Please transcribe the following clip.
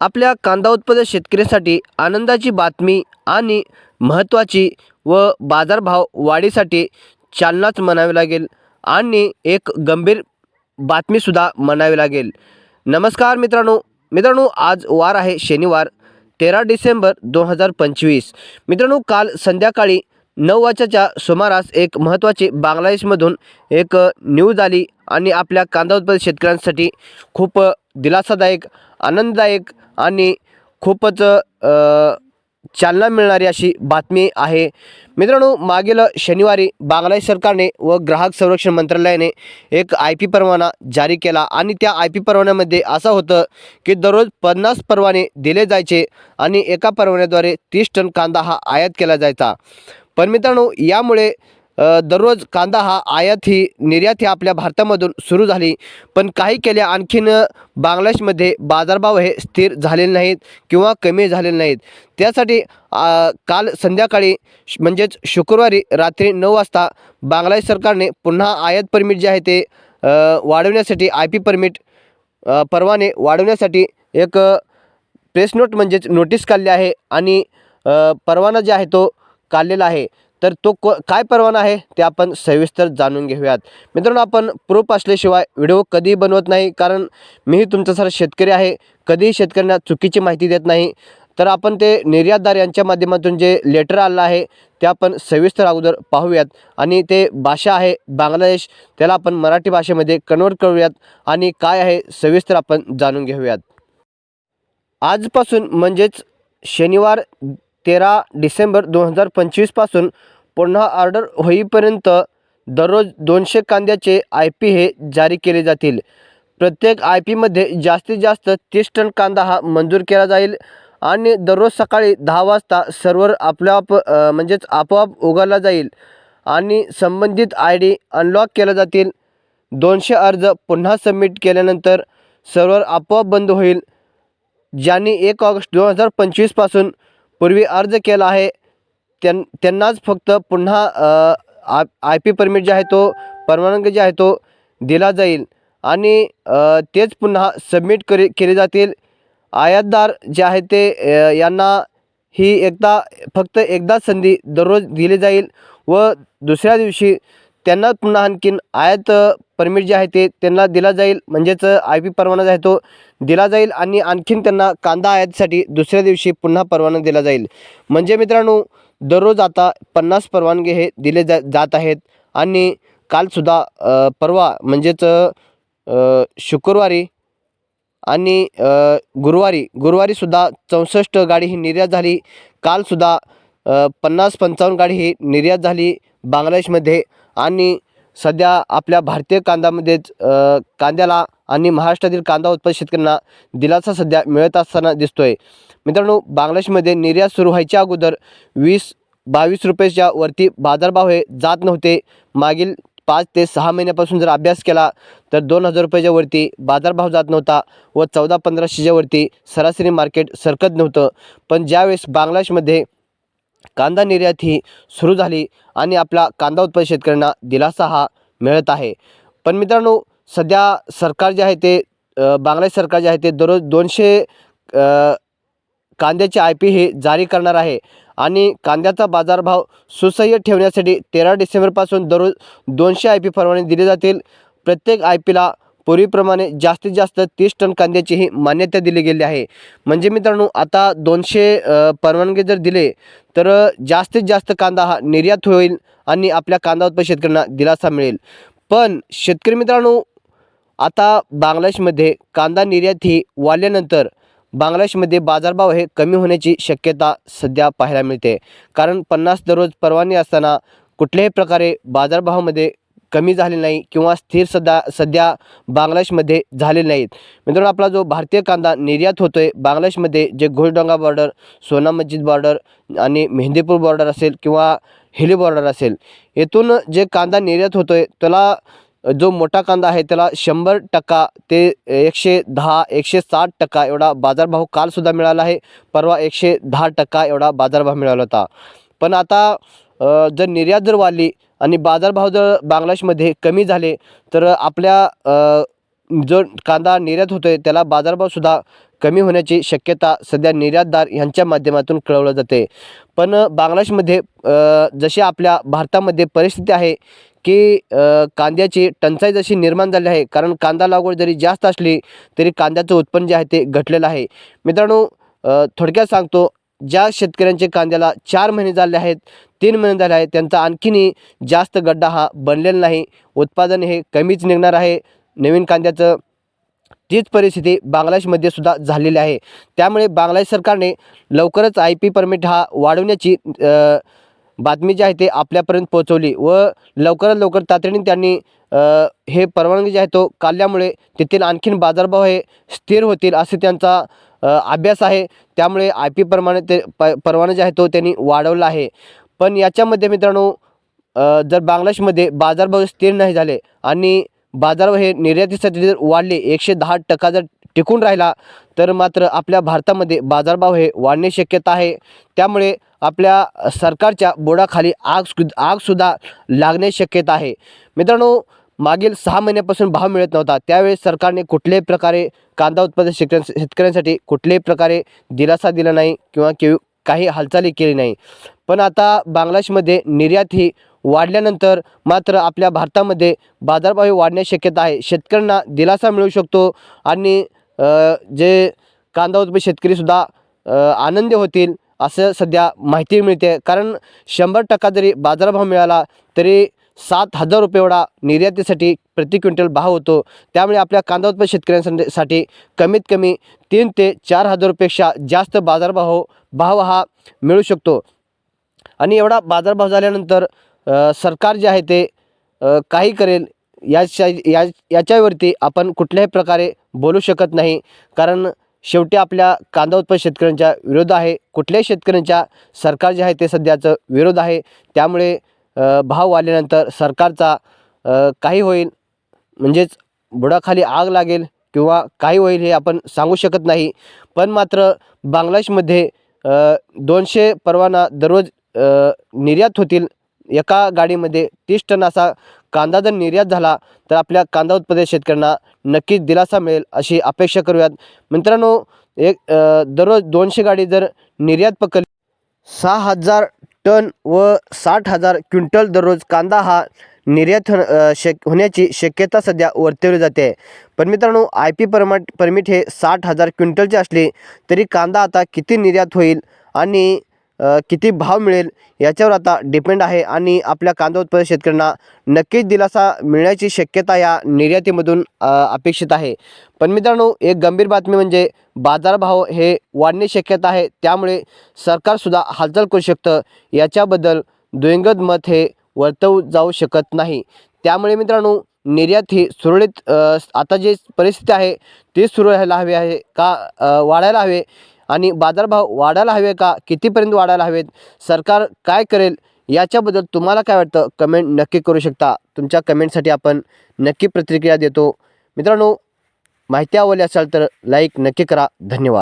आपल्या कांदा उत्पादक शेतकऱ्यासाठी आनंदाची बातमी आणि महत्त्वाची व बाजारभाव वाढीसाठी चालनाच म्हणावी लागेल आणि एक गंभीर बातमीसुद्धा म्हणावी लागेल. नमस्कार मित्रांनो. मित्रांनो आज वार आहे शनिवार तेरा डिसेंबर दोन हजार पंचवीस. मित्रांनो काल संध्याकाळी नऊ वाजताच्या सुमारास एक महत्त्वाची बांगलादेशमधून एक न्यूज आली आणि आपल्या कांदा उत्पादक शेतकऱ्यांसाठी खूप दिलासादायक आनंददायक आणि खूपच चालना मिळणारी अशी बातमी आहे. मित्रांनो मागील शनिवारी बांगलादेश सरकारने व ग्राहक संरक्षण मंत्रालयाने एक आय पी परवाना जारी केला आणि त्या आय पी परवान्यामध्ये असं होतं की दररोज पन्नास परवाने दिले जायचे आणि एका परवान्याद्वारे तीस टन कांदा हा आयात केला जायचा. पण मित्रांनो यामुळे दररोज कांदा हा आयात ही निर्यात ही आपल्या भारतामधून सुरू झाली. पण काही केल्या आणखीन बांगलादेशमध्ये बाजारभाव हे स्थिर झालेले नाहीत किंवा कमी झालेले नाहीत. त्यासाठी काल संध्याकाळी म्हणजेच शुक्रवारी रात्री नऊ वाजता बांगलादेश सरकारने पुन्हा आयात परमिट जे आहे ते वाढवण्यासाठी आय पी परमिट परवाने वाढवण्यासाठी एक प्रेस नोट म्हणजेच नोटीस काढली आहे आणि परवाना जे आहे तो काढलेला आहे. तर तो को काय परवाना आहे ते आपण सविस्तर जाणून घेऊयात. मित्रांनो आपण प्रूफ असल्याशिवाय व्हिडिओ कधीही बनवत नाही कारण मीही तुमच्यासारखा शेतकरी आहे कधीही शेतकऱ्यांना चुकीची माहिती देत नाही. तर आपण ते निर्यातदार यांच्या माध्यमातून जे लेटर आलं आहे ते आपण सविस्तर अगोदर पाहूयात. आणि ते भाषा आहे बांगलादेश त्याला आपण मराठी भाषेमध्ये कन्वर्ट करूयात आणि काय आहे सविस्तर आपण जाणून घेऊयात. आजपासून म्हणजेच शनिवार तेरा डिसेंबर दोन हजार पंचवीसपासून पुन्हा ऑर्डर होईपर्यंत दररोज दोनशे कांद्याचे आय पी हे जारी केले जातील. प्रत्येक आय पीमध्ये जास्तीत जास्त तीस टन कांदा हा मंजूर केला जाईल आणि दररोज सकाळी दहा वाजता सर्व्हर आपोआप म्हणजेच आपोआप उघडला जाईल आणि संबंधित आय डी अनलॉक केल्या जातील. दोनशे अर्ज पुन्हा सबमिट केल्यानंतर सर्व्हर आपोआप बंद होईल ज्यांनी एक ऑगस्ट दोन हजार पंचवीसपासून पूर्वी अर्ज केला आहे. त्यां त्यांनाच फक्त पुन्हा आय आय पी परमिट जे आहे तो परवानगी जे आहे तो दिला जाईल. आणि तेच पुन्हा सबमिट करी केले जातील. आयातदार जे आहे ते यांना ही एकदा फक्त एकदा संधी दररोज दिली जाईल व दुसऱ्या दिवशी त्यांना पुन्हा आणखीन आयात परमिट जे आहे ते त्यांना दिला जाईल. म्हणजेच आय पी परवाना जो आहे तो दिला जाईल आणि आणखीन त्यांना कांदा आयातीसाठी दुसऱ्या दिवशी पुन्हा परवाना दिला जाईल. म्हणजे मित्रांनो दररोज आता पन्नास परवानगी हे दिले जा जात आहेत. आणि कालसुद्धा परवा म्हणजेच शुक्रवारी आणि गुरुवारी गुरुवारीसुद्धा चौसष्ट गाडी ही निर्यात झाली. कालसुद्धा पन्नास पंचावन्न गाडी ही निर्यात झाली बांगलादेशमध्ये. आणि सध्या आपल्या भारतीय कांद्यामध्येच कांद्याला आणि महाराष्ट्रातील कांदा उत्पादक शेतकऱ्यांना दिलासा सध्या मिळत असताना दिसतोय. मित्रांनो बांगलादेशमध्ये निर्यात सुरू व्हायच्या अगोदर वीस बावीस रुपयाच्या वरती बाजारभाव हे जात नव्हते. मागील पाच ते सहा महिन्यापासून जर अभ्यास केला तर दोन हजार रुपयाच्या वरती बाजारभाव जात नव्हता व चौदा पंधराशेच्या वरती सरासरी मार्केट सरकत नव्हतं. पण ज्यावेळेस बांगलादेशमध्ये कांदा निर्यात ही सुरू झाली आणि आपला कांदा उत्पादक शेतकऱ्यांना दिलासा हा मिळत आहे. पण मित्रांनो सध्या सरकार जे आहे ते बांगलादेश सरकार जे आहे ते दररोज दोनशे कांद्याचे आय पी हे जारी करणार आहे. आणि कांद्याचा बाजारभाव सुसह्य ठेवण्यासाठी तेरा डिसेंबरपासून दररोज दोनशे आय पी परवाने दिले जातील. प्रत्येक आय पीला पूर्वीप्रमाणे जास्तीत जास्त तीस टन कांद्याची ही मान्यता दिली गेली आहे. म्हणजे मित्रांनो आता दोनशे परवानगी जर दिले तर जास्तीत जास्त कांदा हा निर्यात होईल आणि आपल्या कांदा उत्पादक शेतकऱ्यांना दिलासा मिळेल. पण शेतकरी मित्रांनो आता बांगलादेशमध्ये कांदा निर्यात ही वाढल्यानंतर बांगलादेशमध्ये बाजारभाव हे कमी होण्याची शक्यता सध्या पाहायला मिळते. कारण पन्नास दररोज परवाने असताना कुठल्याही प्रकारे बाजारभावामध्ये कमी झाले नाही किंवा स्थिर सध्या सध्या बांगलादेशमध्ये झाले नाहीत. मित्रांनो आपला जो भारतीय कांदा निर्यात होतो आहे बांगलादेशमध्ये जे घोषडोंगा बॉर्डर सोना मस्जिद बॉर्डर आणि मेहंदीपूर बॉर्डर असेल किंवा हिली बॉर्डर असेल येथून जे कांदा निर्यात होतो आहे त्याला जो मोठा कांदा आहे त्याला शंभर टक्का ते एकशे दहा एकशे साठ टक्का एवढा बाजारभाव कालसुद्धा मिळाला आहे. परवा एकशे दहा टक्का एवढा बाजारभाव मिळाला होता. पण आता जर निर्यात जर वाढली आणि बाजारभाव जर बांगलादेशमध्ये कमी झाले तर आपल्या जो कांदा निर्यात होतो आहे त्याला बाजारभावसुद्धा कमी होण्याची शक्यता सध्या निर्यातदार यांच्या माध्यमातून कळवलं जाते. पण बांगलादेशमध्ये जशी आपल्या भारतामध्ये परिस्थिती आहे की कांद्याची टंचाई जशी निर्माण झाली आहे कारण कांदा लागवड जरी जास्त असली तरी कांद्याचं उत्पन्न जे आहे ते घटलेलं आहे. मित्रांनो थोडक्यात सांगतो ज्या शेतकऱ्यांचे कांद्याला चार महिने झाले आहेत तीन महिने झाले आहेत त्यांचा आणखीनही जास्त गड्डा हा बनलेला नाही. उत्पादन हे कमीच निघणार आहे. नवीन कांद्याचं तीच परिस्थिती बांगलादेशमध्ये सुद्धा झालेली आहे. त्यामुळे बांगलादेश सरकारने लवकरच आय पी परमिट हा वाढवण्याची बातमी जी आहे ते आपल्यापर्यंत पोहोचवली व लवकरात लवकर तातडीने त्यांनी हे परवानगी जे आहे तो काढल्यामुळे तेथील आणखीन बाजारभाव हे स्थिर होतील असे त्यांचा अभ्यास आहे. त्यामुळे आय पी प्रमाणे ते प परवाना जे आहे तो त्यांनी वाढवला आहे. पण याच्यामध्ये मित्रांनो जर बांगलादेशमध्ये बाजारभाव स्थिर नाही झाले आणि बाजारभाव हे निर्यातीसाठी जर वाढले. एकशे दहा टक्का जर टिकून राहिला तर मात्र आपल्या भारतामध्ये बाजारभाव हे वाढण्याची शक्यता आहे. त्यामुळे आपल्या सरकारच्या बोडाखाली आग सु आगसुद्धा लागण्याची शक्यता आहे. मित्रांनो मागील सहा महिन्यापासून भाव मिळत नव्हता. त्यावेळेस सरकारने कुठल्याही प्रकारे कांदा उत्पादक शेतकऱ्यां शेतकऱ्यांसाठी कुठल्याही प्रकारे दिलासा दिला नाही किंवा केव काही हालचाली केली नाही. पण आता बांगलादेशमध्ये निर्यात ही वाढल्यानंतर मात्र आपल्या भारतामध्ये बाजारभाव हे वाढण्याची शक्यता आहे. शेतकऱ्यांना दिलासा मिळू शकतो आणि जे कांदा उत्पन्न शेतकरीसुद्धा आनंदी होतील असं सध्या माहिती मिळते. कारण शंभर टक्का जरी बाजारभाव मिळाला तरी सात हजार रुपये एवढा निर्यातीसाठी प्रति क्विंटल भाव होतो. त्यामुळे आपल्या कांदा उत्पन्न शेतकऱ्यांसाठी साठी कमीत कमी तीन ते चार हजार रुपयेपेक्षा जास्त बाजारभाव भाव हा मिळू शकतो. आणि एवढा बाजारभाव झाल्यानंतर सरकार जे आहे ते काही करेल याच्या या याच्यावरती आपण कुठल्याही प्रकारे बोलू शकत नाही. कारण शेवटी आपल्या कांदा उत्पादक शेतकऱ्यांच्या विरोध आहे. कुठल्याही शेतकऱ्यांच्या सरकार जे आहे ते सध्याचं विरोध आहे. त्यामुळे भाव वाढल्यानंतर सरकारचा काही होईल म्हणजेच बुडाखाली आग लागेल किंवा काही होईल हे आपण सांगू शकत नाही. पण मात्र बांगलादेशमध्ये दोनशे परवाना दररोज निर्यात होतील. एका गाडीमध्ये तीस टन असा कांदा जर निर्यात झाला तर आपल्या कांदा उत्पादक शेतकऱ्यांना नक्कीच दिलासा मिळेल अशी अपेक्षा करूयात. मित्रांनो एक दररोज दोनशे गाडी जर निर्यात पकडली सहा हजार टन व साठ हजार क्विंटल दररोज कांदा हा निर्यात होण शक होण्याची शक्यता सध्या वर्तवली जाते. पण मित्रांनो आय पी परमट परमिट हे साठ हजार क्विंटलचे असले तरी कांदा आता किती निर्यात होईल आणि किती भाव मिळेल याच्यावर आता डिपेंड आहे आणि आपल्या कांदा उत्पादक शेतकऱ्यांना नक्कीच दिलासा मिळण्याची शक्यता या निर्यातीमधून अपेक्षित आहे. पण मित्रांनो एक गंभीर बातमी म्हणजे बाजारभाव हे वाढणे शक्यता आहे. त्यामुळे सरकारसुद्धा हालचाल करू शकतं. याच्याबद्दल द्विंगत मत हे वर्तवू जाऊ शकत नाही. त्यामुळे मित्रांनो निर्यात ही सुरळीत आता जी परिस्थिती आहे ती सुरू राहायला हवी आहे का वाढायला हवे आणि बाजारभाव वाढायला हवे का? कितीपर्यंत वाढायला हवेत? सरकार काय करेल? याच्याबद्दल तुम्हाला काय वाटतं? कमेंट नक्की करू शकता. तुमच्या कमेंटसाठी आपण नक्की प्रतिक्रिया देतो. मित्रांनो माहिती आवडली असाल तर लाईक नक्की करा. धन्यवाद.